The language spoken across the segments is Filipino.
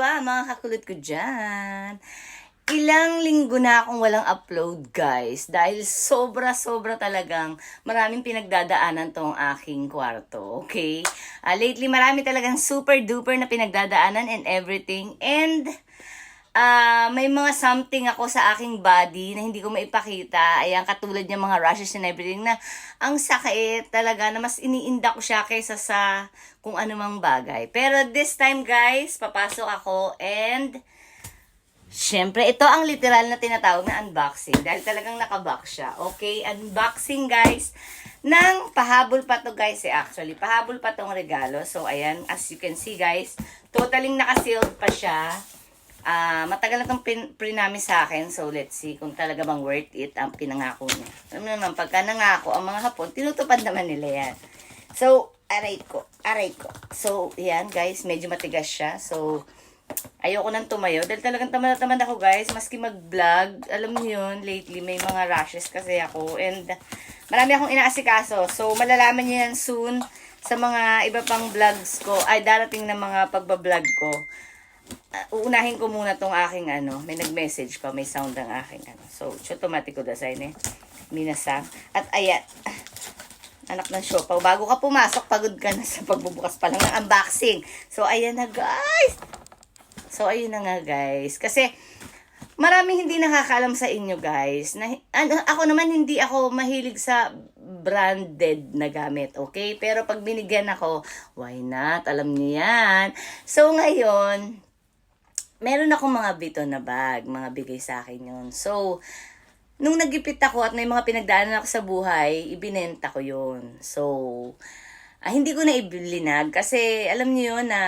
Konnichiwa, mga kakulot ko dyan. Ilang linggo na akong walang upload, guys. Dahil sobra-sobra talagang maraming pinagdadaanan tong aking kwarto, okay? Ah, lately, marami talagang super-duper na pinagdadaanan and everything. And ah may mga something ako sa aking body na hindi ko maipakita. Ayan, katulad niya mga rashes and everything na ang sakit talaga na mas iniinda ko siya kaysa sa kung anumang bagay. Pero this time guys, papasok ako and Siyempre, ito ang literal na tinatawag na unboxing dahil talagang nakabox siya. Okay, unboxing guys ng pahabol pa to guys eh actually. Pahabol pa tong regalo. So, ayan, as you can see guys, totaling nakasealed pa siya. Ah, matagal na itong pin, prinami sa akin. So, let's see kung talaga bang worth it ang pinangako niya. Alam mo naman, pagka nangako ang mga hapon, tinutupad naman nila yan. So, aray ko, aray ko. So, yan guys, medyo matigas siya. So, ayoko nang tumayo. Dahil talagang tamad tamad ako guys. Maski mag-vlog, alam niyo yun, lately may mga rashes kasi ako. And marami akong inaasikaso. So, malalaman niyo yan soon sa mga iba pang vlogs ko. Ay, darating na mga pagbablog ko uh, uunahin ko muna tong aking ano, may nag-message pa, may sound ang aking ano. So, automatic ko dasay ne. Minasang. At ayan, anak ng siopaw, bago ka pumasok, pagod ka na sa pagbubukas pa lang ng unboxing. So, ayan na guys. So, ayun na nga guys. Kasi, maraming hindi nakakaalam sa inyo guys. Na, ano, ako naman hindi ako mahilig sa branded na gamit, okay? Pero pag binigyan ako, why not? Alam niyo yan. So, ngayon, meron akong mga bito na bag, mga bigay sa akin yun. So, nung nagipit ako at may mga pinagdaanan ako sa buhay, ibinenta ko yun. So, ah, hindi ko na ibilinag kasi alam niyo yun na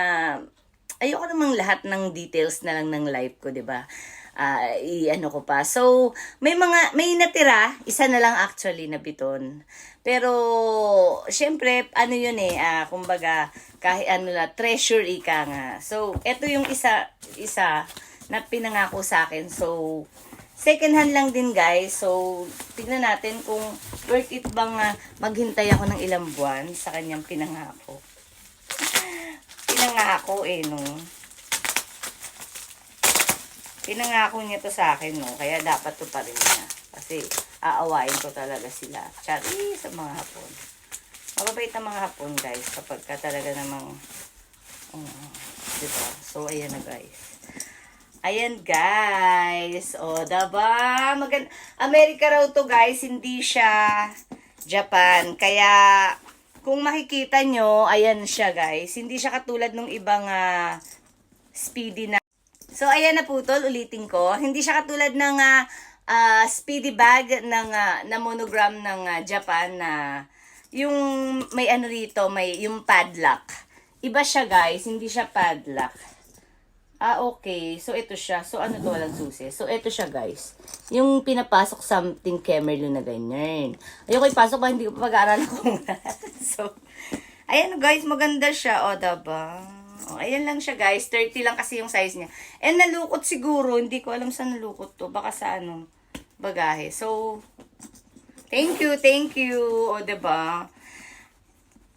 ayoko namang lahat ng details na lang ng life ko, 'di ba? Ah, i-ano ko pa. So, may mga may natira, isa na lang actually na biton. Pero syempre, ano 'yun eh, ah, kumbaga kahit ano la treasure ika nga. So, eto yung isa isa na pinangako sa akin. So, second hand lang din guys. So, tignan natin kung worth it bang ah, maghintay ako ng ilang buwan sa kanyang pinangako pinangako eh, no. Pinangako niya to sa akin, no. Kaya dapat to pa rin niya. Kasi aawain ko talaga sila. Chari sa mga hapon. Mababait ang mga hapon, guys. Kapag ka talaga namang, um, diba? So, ayan na, guys. Ayan, guys. O, diba? Magan America raw to, guys. Hindi siya Japan. Kaya, kung makikita nyo, ayan siya guys. Hindi siya katulad nung ibang ah, speedy na. So, ayan na putol, ulitin ko. Hindi siya katulad ng ah, ah, speedy bag ng, ah, na monogram ng ah, Japan na yung may ano rito, may yung padlock. Iba siya guys, hindi siya padlock. Ah, okay. So, ito siya. So, ano to? Walang susi. So, ito siya, guys. Yung pinapasok something Kemerlo na ganyan. Ayoko ipasok pa, hindi ko pa pag-aaralan ko muna. so, ayan, guys. Maganda siya. O, diba? O, ayan lang siya, guys. 30 lang kasi yung size niya. And nalukot siguro. Hindi ko alam saan nalukot to. Baka sa ano, bagahe. So, thank you, thank you. O, diba?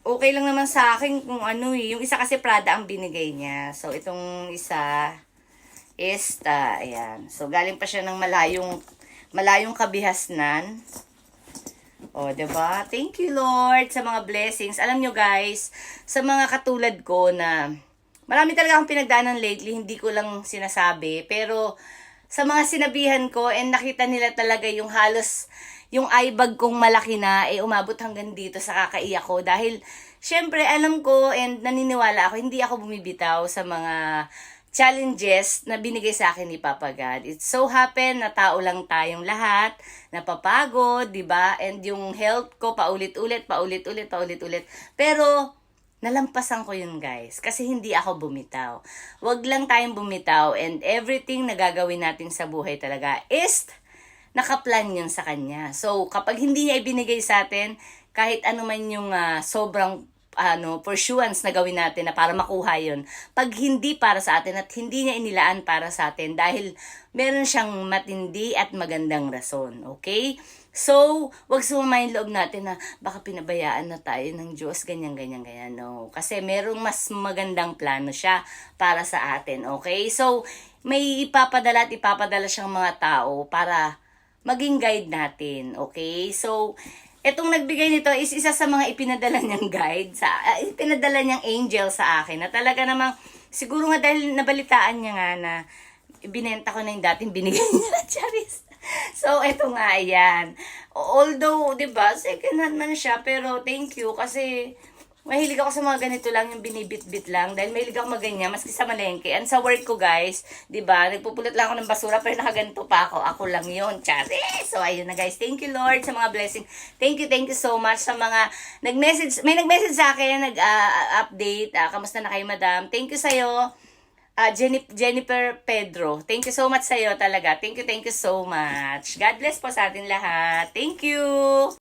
okay lang naman sa akin kung ano eh. Yung isa kasi Prada ang binigay niya. So, itong isa is, ta, ayan. So, galing pa siya ng malayong, malayong kabihasnan. O, ba diba? Thank you, Lord, sa mga blessings. Alam nyo, guys, sa mga katulad ko na marami talaga akong pinagdaanan lately, hindi ko lang sinasabi. Pero, sa mga sinabihan ko, and nakita nila talaga yung halos yung eye bag kong malaki na, eh, umabot hanggang dito sa kakaiyak ko. Dahil, syempre, alam ko and naniniwala ako, hindi ako bumibitaw sa mga challenges na binigay sa akin ni Papa God. It so happen na tao lang tayong lahat, napapagod, di ba? And yung health ko, paulit-ulit, paulit-ulit, paulit-ulit. Pero, nalampasan ko yun guys. Kasi hindi ako bumitaw. Huwag lang tayong bumitaw and everything na gagawin natin sa buhay talaga is nakaplan yun sa kanya. So, kapag hindi niya ibinigay sa atin, kahit ano man yung uh, sobrang ano, pursuance na gawin natin na para makuha yon pag hindi para sa atin at hindi niya inilaan para sa atin dahil meron siyang matindi at magandang rason. Okay? So, wag sumama yung loob natin na baka pinabayaan na tayo ng Diyos, ganyan, ganyan, ganyan. No. Kasi merong mas magandang plano siya para sa atin. Okay? So, may ipapadala at ipapadala siyang mga tao para maging guide natin. Okay? So, Etong nagbigay nito is isa sa mga ipinadala niyang guide, sa, ah, ipinadala niyang angel sa akin na talaga namang, siguro nga dahil nabalitaan niya nga na binenta ko na yung dating binigay niya, Charis. So, eto nga, yan. Although, di ba, second hand man siya, pero thank you kasi mahilig ako sa mga ganito lang, yung binibit-bit lang. Dahil mahilig ako maganyan, maski sa malengke. And sa work ko, guys, di ba, nagpupulot lang ako ng basura, pero nakaganito pa ako. Ako lang yon Charis. So, ayun na, guys. Thank you, Lord, sa mga blessing. Thank you, thank you so much sa mga nag-message. May nag-message sa akin, nag-update. ah, kamusta na kayo, madam? Thank you sa'yo. Ah, Jenny- Jennifer Pedro. Thank you so much sa'yo talaga. Thank you, thank you so much. God bless po sa atin lahat. Thank you!